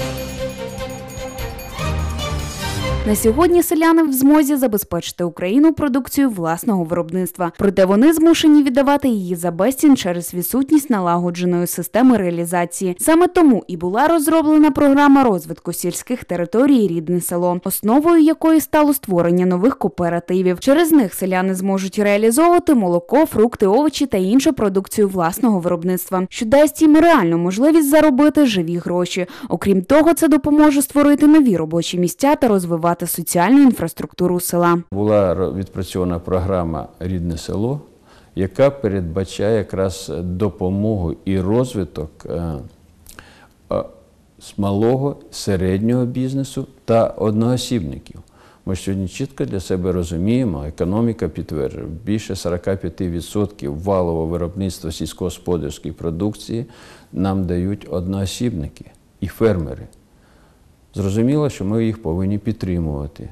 Thank you. На сьогодні селяни в змозі забезпечити Україну продукцією власного виробництва, проте вони змушені віддавати її за безцін через відсутність налагодженої системи реалізації. Саме тому і була розроблена програма розвитку сільських територій рідне село, основою якої стало створення нових кооперативів. Через них селяни зможуть реалізовувати молоко, фрукти, овочі та іншу продукцію власного виробництва, що дасть їм реальну можливість заробити живі гроші. Окрім того, це допоможе створити нові робочі місця та розвивати соціальну інфраструктуру села. Була відпрацьована програма Рідне село, яка передбачає якраз допомогу і розвиток е, е, малого, середнього бізнесу та одноосібників. Ми сьогодні чітко для себе розуміємо, економіка підтверджує, більше 45% валового виробництва сільськогосподарської продукції нам дають одноосібники і фермери. Зрозуміло, що ми їх повинні підтримувати.